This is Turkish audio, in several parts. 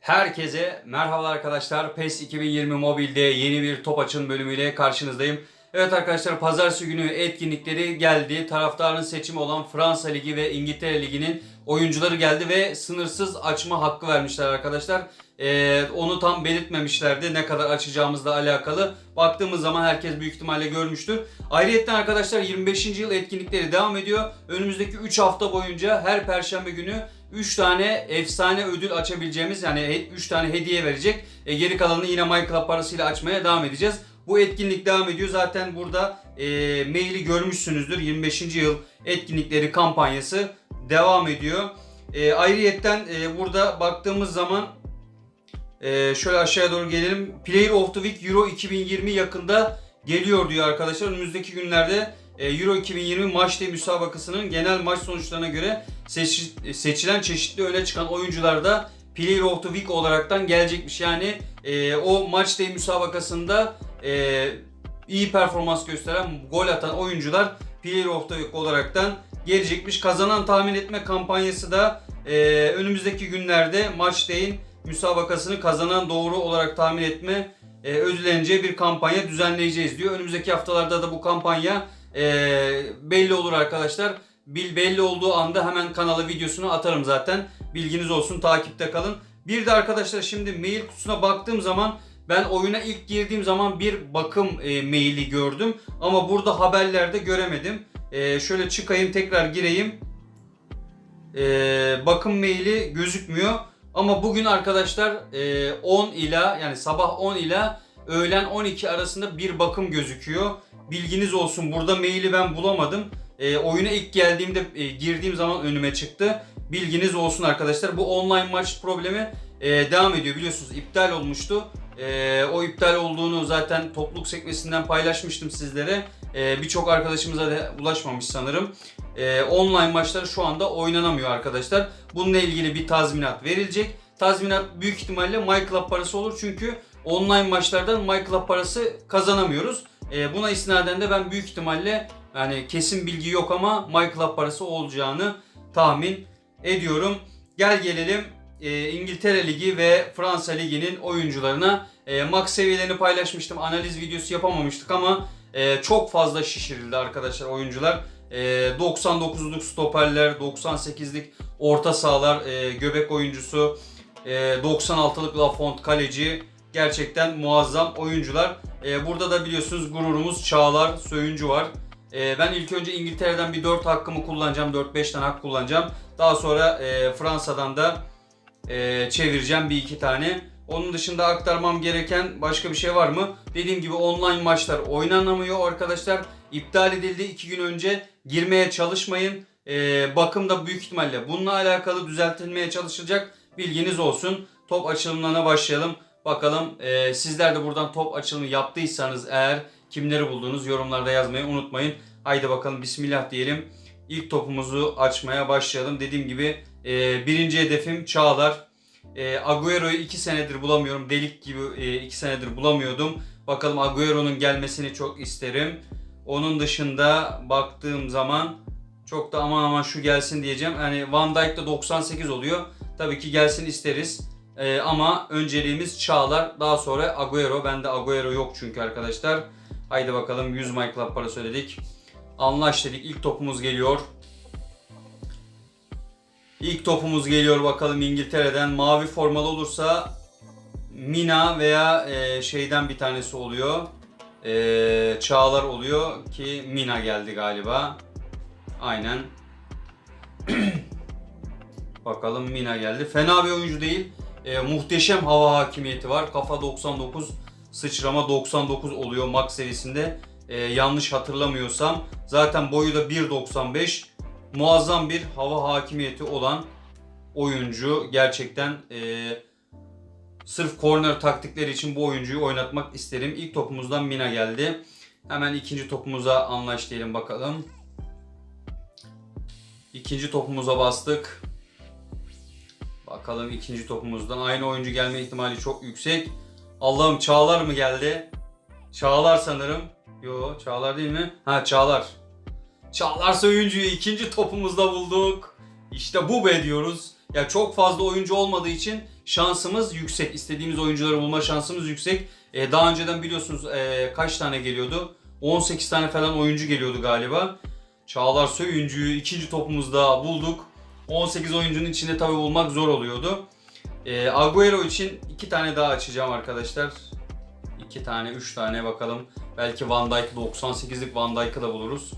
Herkese merhaba arkadaşlar. PES 2020 mobilde yeni bir top açın bölümüyle karşınızdayım. Evet arkadaşlar pazartesi günü etkinlikleri geldi. Taraftarın seçimi olan Fransa Ligi ve İngiltere Ligi'nin oyuncuları geldi ve sınırsız açma hakkı vermişler arkadaşlar. Ee, onu tam belirtmemişlerdi ne kadar açacağımızla alakalı. Baktığımız zaman herkes büyük ihtimalle görmüştür. Ayrıca arkadaşlar 25. yıl etkinlikleri devam ediyor. Önümüzdeki 3 hafta boyunca her perşembe günü 3 tane efsane ödül açabileceğimiz yani 3 tane hediye verecek. E, geri kalanını yine MyClub parasıyla açmaya devam edeceğiz. Bu etkinlik devam ediyor. Zaten burada e, maili görmüşsünüzdür. 25. yıl etkinlikleri kampanyası devam ediyor. E, ayrıyetten e, burada baktığımız zaman e, şöyle aşağıya doğru gelelim. Player of the Week Euro 2020 yakında geliyor diyor arkadaşlar. Önümüzdeki günlerde Euro 2020 maç day müsabakasının genel maç sonuçlarına göre seç- seçilen çeşitli öne çıkan oyuncular da Player of the Week olaraktan gelecekmiş. Yani e, o maç day müsabakasında e, iyi performans gösteren, gol atan oyuncular Player of the Week olaraktan gelecekmiş. Kazanan tahmin etme kampanyası da e, önümüzdeki günlerde maç day'in müsabakasını kazanan doğru olarak tahmin etme e, ödülleneceği bir kampanya düzenleyeceğiz diyor. Önümüzdeki haftalarda da bu kampanya e, belli olur arkadaşlar. Bil belli olduğu anda hemen kanala videosunu atarım zaten. Bilginiz olsun takipte kalın. Bir de arkadaşlar şimdi mail kutusuna baktığım zaman ben oyuna ilk girdiğim zaman bir bakım e, maili gördüm. Ama burada haberlerde göremedim. E, şöyle çıkayım tekrar gireyim. E, bakım maili gözükmüyor. Ama bugün arkadaşlar e, 10 ila yani sabah 10 ila öğlen 12 arasında bir bakım gözüküyor. Bilginiz olsun burada maili ben bulamadım. E, oyuna ilk geldiğimde e, girdiğim zaman önüme çıktı. Bilginiz olsun arkadaşlar. Bu online maç problemi e, devam ediyor. Biliyorsunuz iptal olmuştu. E, o iptal olduğunu zaten topluluk sekmesinden paylaşmıştım sizlere. E, Birçok arkadaşımıza da ulaşmamış sanırım. E, online maçlar şu anda oynanamıyor arkadaşlar. Bununla ilgili bir tazminat verilecek. Tazminat büyük ihtimalle MyClub parası olur çünkü online maçlardan MyClub parası kazanamıyoruz. E, buna istinaden de ben büyük ihtimalle yani kesin bilgi yok ama MyClub parası olacağını tahmin ediyorum. Gel gelelim e, İngiltere Ligi ve Fransa Ligi'nin oyuncularına. E, max seviyelerini paylaşmıştım. Analiz videosu yapamamıştık ama e, çok fazla şişirildi arkadaşlar oyuncular. E, 99'luk stoperler, 98'lik orta sahalar, e, göbek oyuncusu, e, 96'lık Lafont kaleci gerçekten muazzam oyuncular. E, burada da biliyorsunuz gururumuz Çağlar Söyüncü var. E, ben ilk önce İngiltere'den bir 4 hakkımı kullanacağım. 4-5 tane hak kullanacağım. Daha sonra e, Fransa'dan da e, çevireceğim bir iki tane. Onun dışında aktarmam gereken başka bir şey var mı? Dediğim gibi online maçlar oynanamıyor arkadaşlar. İptal edildi iki gün önce. Girmeye çalışmayın. E, bakım da büyük ihtimalle bununla alakalı düzeltilmeye çalışılacak. Bilginiz olsun. Top açılımlarına başlayalım. Bakalım e, sizler de buradan top açılımı yaptıysanız eğer kimleri bulduğunuz yorumlarda yazmayı unutmayın. Haydi bakalım bismillah diyelim. İlk topumuzu açmaya başlayalım. Dediğim gibi e, birinci hedefim Çağlar. E, Agüero'yu 2 senedir bulamıyorum. Delik gibi 2 senedir bulamıyordum. Bakalım Agüero'nun gelmesini çok isterim. Onun dışında baktığım zaman çok da aman aman şu gelsin diyeceğim. Hani Van Dijk'ta 98 oluyor. Tabii ki gelsin isteriz. E, ama önceliğimiz Çağlar. Daha sonra Agüero. Bende Agüero yok çünkü arkadaşlar. Haydi bakalım 100 My Club para söyledik. Anlaş dedik. İlk topumuz geliyor. İlk topumuz geliyor bakalım İngiltere'den. Mavi formalı olursa Mina veya e, şeyden bir tanesi oluyor. E, Çağlar oluyor ki Mina geldi galiba. Aynen. bakalım Mina geldi. Fena bir oyuncu değil. E, muhteşem hava hakimiyeti var. Kafa 99, sıçrama 99 oluyor max seviyesinde. E, yanlış hatırlamıyorsam. Zaten boyu da 1.95 muazzam bir hava hakimiyeti olan oyuncu. Gerçekten e, sırf corner taktikleri için bu oyuncuyu oynatmak isterim. İlk topumuzdan Mina geldi. Hemen ikinci topumuza anlaş diyelim bakalım. İkinci topumuza bastık. Bakalım ikinci topumuzdan aynı oyuncu gelme ihtimali çok yüksek. Allah'ım Çağlar mı geldi? Çağlar sanırım. Yo Çağlar değil mi? Ha Çağlar. Çağlar Söyüncü'yü ikinci topumuzda bulduk. İşte bu be diyoruz. Ya çok fazla oyuncu olmadığı için şansımız yüksek. İstediğimiz oyuncuları bulma şansımız yüksek. E, daha önceden biliyorsunuz e, kaç tane geliyordu? 18 tane falan oyuncu geliyordu galiba. Çağlar Söyüncü'yü ikinci topumuzda bulduk. 18 oyuncunun içinde tabi bulmak zor oluyordu. E, Agüero için iki tane daha açacağım arkadaşlar. İki tane, üç tane bakalım. Belki Van Dijk'ı 98'lik Van Dijk'ı da buluruz.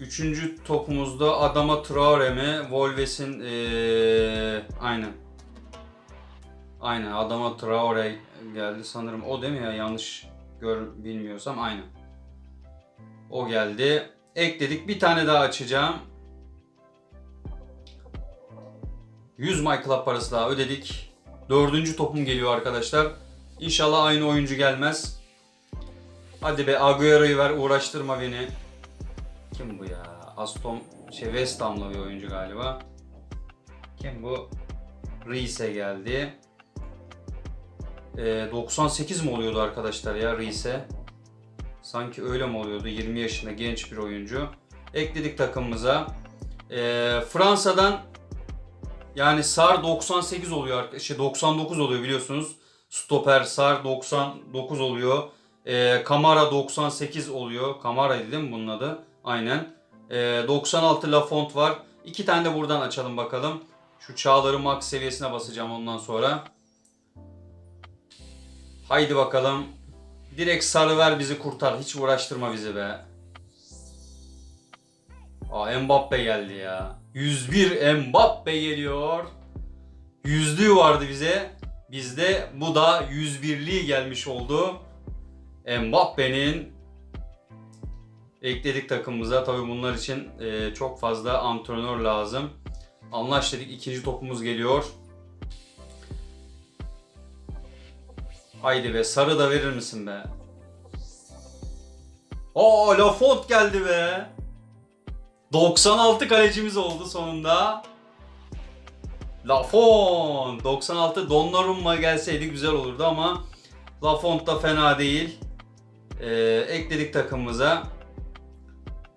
Üçüncü topumuzda Adama Traore mi? Wolves'in ee, aynen. Aynen Adama Traore geldi sanırım. O değil mi ya? Yanlış gör bilmiyorsam aynen. O geldi. Ekledik. Bir tane daha açacağım. 100 My Club parası daha ödedik. Dördüncü topum geliyor arkadaşlar. İnşallah aynı oyuncu gelmez. Hadi be Agüero'yu ver uğraştırma beni. Kim bu ya? Aston şey West Ham'lı bir oyuncu galiba. Kim bu? Riise geldi. Ee, 98 mi oluyordu arkadaşlar ya Riise? Sanki öyle mi oluyordu? 20 yaşında genç bir oyuncu. Ekledik takımımıza. Ee, Fransa'dan yani Sar 98 oluyor, arka- şey 99 oluyor biliyorsunuz. Stoper Sar 99 oluyor. Ee, Kamara 98 oluyor. Kamara'ydı değil mi bunun adı? Aynen. Ee, 96 Lafont var. İki tane de buradan açalım bakalım. Şu çağları max seviyesine basacağım ondan sonra. Haydi bakalım. Direkt sarı ver bizi kurtar. Hiç uğraştırma bizi be. Aa Mbappe geldi ya. 101 Mbappe geliyor. Yüzlüğü vardı bize. Bizde bu da 101'liği gelmiş oldu. Mbappe'nin ekledik takımımıza. Tabi bunlar için e, çok fazla antrenör lazım. Anlaş dedik. ikinci topumuz geliyor. Haydi be sarı da verir misin be? Aa Lafont geldi be. 96 kalecimiz oldu sonunda. Lafont 96 Donnarumma gelseydi güzel olurdu ama Lafont da fena değil. Ee, ekledik takımımıza.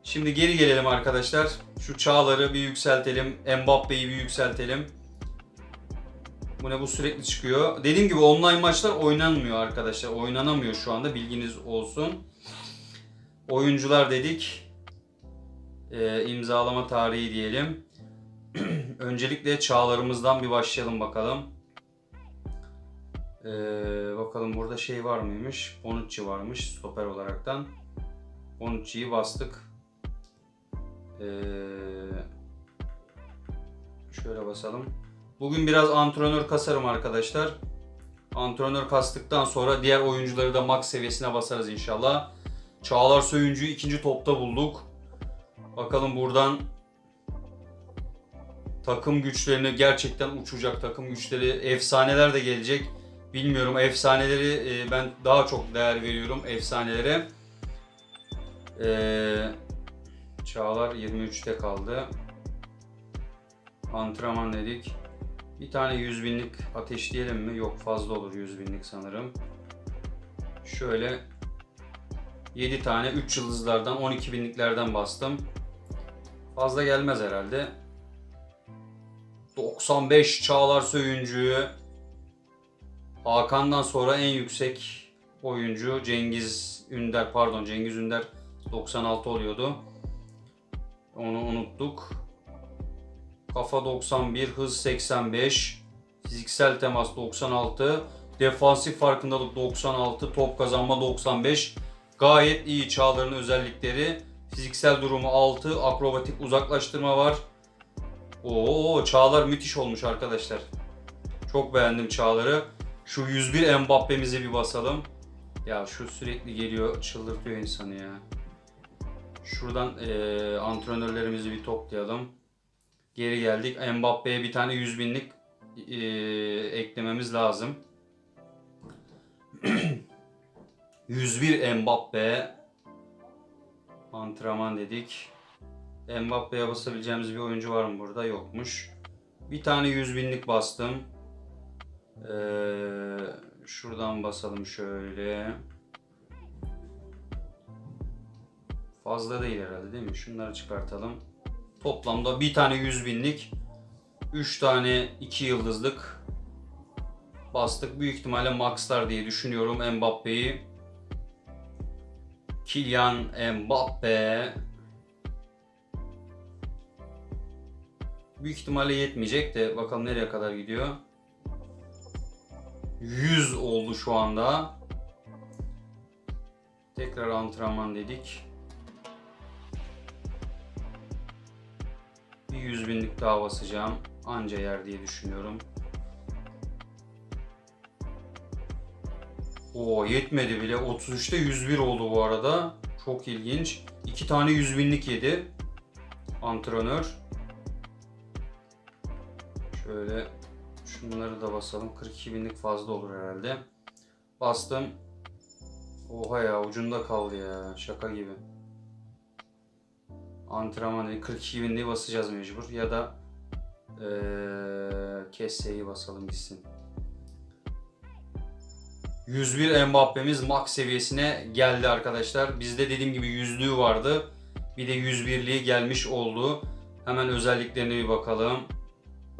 Şimdi geri gelelim arkadaşlar. Şu Çağlar'ı bir yükseltelim. Mbappe'yi bir yükseltelim. Bu ne bu sürekli çıkıyor. Dediğim gibi online maçlar oynanmıyor arkadaşlar. Oynanamıyor şu anda bilginiz olsun. Oyuncular dedik. Ee, imzalama tarihi diyelim. Öncelikle çağlarımızdan bir başlayalım bakalım. Ee, bakalım burada şey var mıymış? Bonucci varmış stoper olaraktan. Bonucci'yi bastık. Ee, şöyle basalım. Bugün biraz antrenör kasarım arkadaşlar. Antrenör kastıktan sonra diğer oyuncuları da max seviyesine basarız inşallah. Çağlar Söyüncü'yü ikinci topta bulduk. Bakalım buradan takım güçlerini gerçekten uçacak takım güçleri efsaneler de gelecek. Bilmiyorum efsaneleri e, ben daha çok değer veriyorum efsanelere. Ee, Çağlar 23'te kaldı. Antrenman dedik. Bir tane 100 binlik ateşleyelim mi? Yok fazla olur 100 binlik sanırım. Şöyle 7 tane 3 yıldızlardan 12 binliklerden bastım. Fazla gelmez herhalde. 95 Çağlar Söyüncü. Hakan'dan sonra en yüksek oyuncu Cengiz Ünder pardon Cengiz Ünder 96 oluyordu. Onu unuttuk. Kafa 91, hız 85, fiziksel temas 96, defansif farkındalık 96, top kazanma 95. Gayet iyi Çağlar'ın özellikleri. Fiziksel durumu 6, akrobatik uzaklaştırma var. Oo Çağlar müthiş olmuş arkadaşlar. Çok beğendim Çağlar'ı. Şu 101 Mbappe'mizi bir basalım. Ya şu sürekli geliyor çıldırtıyor insanı ya. Şuradan eee antrenörlerimizi bir toplayalım. Geri geldik. Mbappe'ye bir tane 100 binlik eee, eklememiz lazım. 101 Mbappe. Antrenman dedik. Mbappe'ye basabileceğimiz bir oyuncu var mı burada? Yokmuş. Bir tane 100 binlik bastım. Ee, şuradan basalım şöyle. Fazla değil herhalde değil mi? Şunları çıkartalım. Toplamda bir tane 100 binlik, 3 tane 2 yıldızlık bastık. Büyük ihtimalle maxlar diye düşünüyorum Mbappe'yi. Kylian Mbappe. Büyük ihtimalle yetmeyecek de bakalım nereye kadar gidiyor. 100 oldu şu anda. Tekrar antrenman dedik. Bir 100 binlik daha basacağım. Anca yer diye düşünüyorum. Oo yetmedi bile. 33'te 101 oldu bu arada. Çok ilginç. İki tane 100 binlik yedi. Antrenör. Şöyle şunları da basalım. 42 binlik fazla olur herhalde. Bastım. Oha ya ucunda kaldı ya. Şaka gibi. Antrenman değil. 42 binliği basacağız mecbur. Ya da ee, kesseyi basalım gitsin. 101 Mbappe'miz max seviyesine geldi arkadaşlar. Bizde dediğim gibi yüzlüğü vardı. Bir de 101'liği gelmiş oldu. Hemen özelliklerine bir bakalım.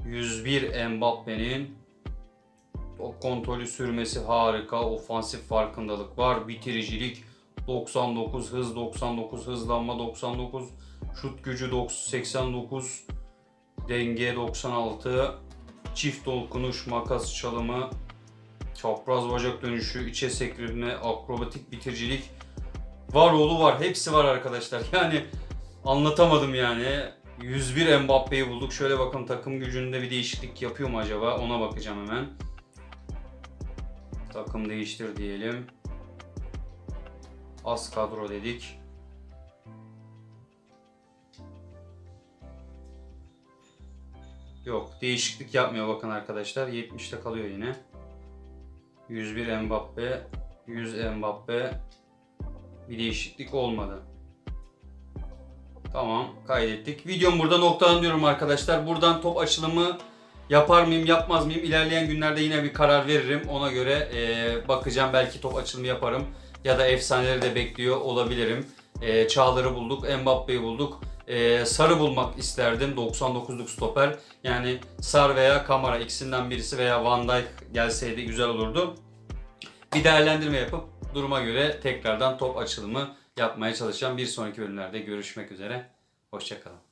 101 Mbappe'nin top kontrolü sürmesi harika. Ofansif farkındalık var. Bitiricilik 99, hız 99, hızlanma 99, şut gücü 89, denge 96, çift dokunuş, makas çalımı, çapraz bacak dönüşü, içe sektirme, akrobatik bitiricilik var oğlu var. Hepsi var arkadaşlar. Yani anlatamadım yani. 101 Mbappe'yi bulduk. Şöyle bakın takım gücünde bir değişiklik yapıyor mu acaba? Ona bakacağım hemen. Takım değiştir diyelim. Az kadro dedik. Yok değişiklik yapmıyor bakın arkadaşlar. 70'te kalıyor yine. 101 Mbappe, 100 Mbappe. Bir değişiklik olmadı. Tamam kaydettik. Videom burada noktalanıyorum arkadaşlar. Buradan top açılımı yapar mıyım yapmaz mıyım? İlerleyen günlerde yine bir karar veririm. Ona göre e, bakacağım. Belki top açılımı yaparım. Ya da efsaneleri de bekliyor olabilirim. E, Çağlar'ı bulduk. Mbappe'yi bulduk. E, Sarı bulmak isterdim. 99'luk stoper. Yani Sar veya Kamara ikisinden birisi veya Van Dijk gelseydi güzel olurdu. Bir değerlendirme yapıp duruma göre tekrardan top açılımı yapmaya çalışacağım. Bir sonraki bölümlerde görüşmek üzere. Hoşçakalın.